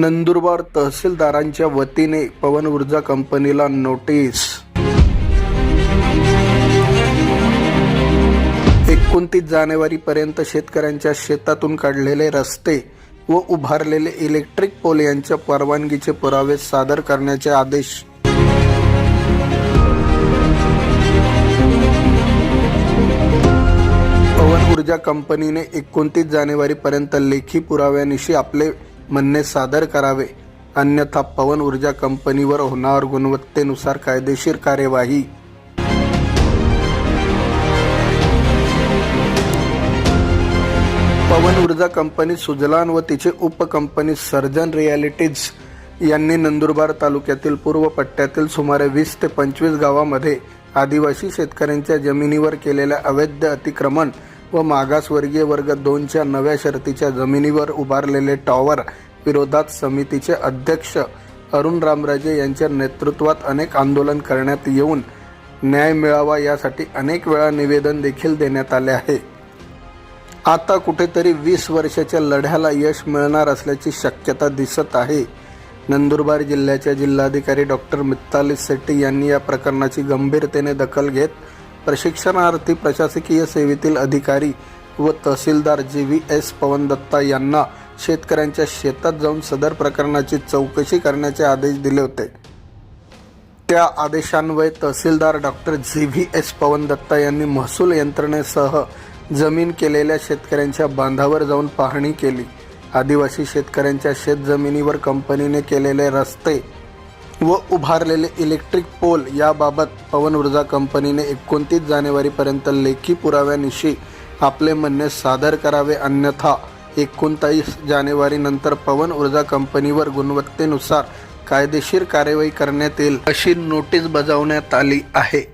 नंदुरबार तहसीलदारांच्या वतीने पवन ऊर्जा कंपनीला नोटीस. एकोणतीस जानेवारीपर्यंत शेतकऱ्यांच्या शेतातून काढलेले रस्ते व उभारलेले इलेक्ट्रिक पोल यांच्या परवानगीचे पुरावे सादर करण्याचे आदेश. पवन ऊर्जा कंपनीने एकोणतीस जानेवारीपर्यंत लेखी पुराव्यानिशी आपले म्हणणे सादर करावे. अन्यथा पवन ऊर्जा कंपनीवर होणार गुणवत्तेनुसार कायदेशीर कार्यवाही. पवन ऊर्जा कंपनी सुजलान व तिचे उपकंपनी सर्जन रियालिटीज यांनी नंदुरबार तालुक्यातील पूर्व पट्ट्यातील सुमारे वीस ते पंचवीस गावामध्ये आदिवासी शेतकऱ्यांच्या जमिनीवर केलेल्या अवैध अतिक्रमण व मागासवर्गीय वर्ग दोनच्या नव्या शर्तीच्या जमिनीवर उभारलेले टॉवर विरोधात समितीचे अध्यक्ष अरुण रामराजे यांच्या नेतृत्वात अनेक आंदोलन करण्यात येऊन न्याय मिळावा यासाठी अनेक वेळा निवेदन देखील देण्यात आले आहे. आता कुठेतरी वीस वर्षाच्या लढ्याला यश मिळणार असल्याची शक्यता दिसत आहे. नंदुरबार जिल्ह्याच्या जिल्हाधिकारी डॉक्टर मित्ताली शेट्टी यांनी या प्रकरणाची गंभीरतेने दखल घेत प्रशिक्षणार्थी प्रशासकीय सेवेतील अधिकारी व tehsildar G V S. Pavan Datta यांना शेतकऱ्यांच्या शेतात जाऊन सदर प्रकरणाची चौकशी करण्याचे आदेश दिले होते. त्या आदेशान्वये tehsildar doctor G V S. Pavan Datta यांनी महसूल यंत्रणेसह जमीन केलेल्या शेतकऱ्यांच्या बांधावर जाऊन पाहणी केली. आदिवासी शेतकऱ्यांच्या शेतजमिनीवर कंपनीने केलेले रस्ते व उभारलेले इलेक्ट्रिक पोल याबाबत पवन ऊर्जा कंपनीने एकोणतीस जानेवारीपर्यंत लेखी पुराव्यानिशी आपले म्हणणे सादर करावे अन्यथा एकोणतीस जानेवारीनंतर पवन ऊर्जा कंपनीवर गुणवत्तेनुसार कायदेशीर कार्यवाही करण्यात येईल अशी नोटीस बजावण्यात आली आहे.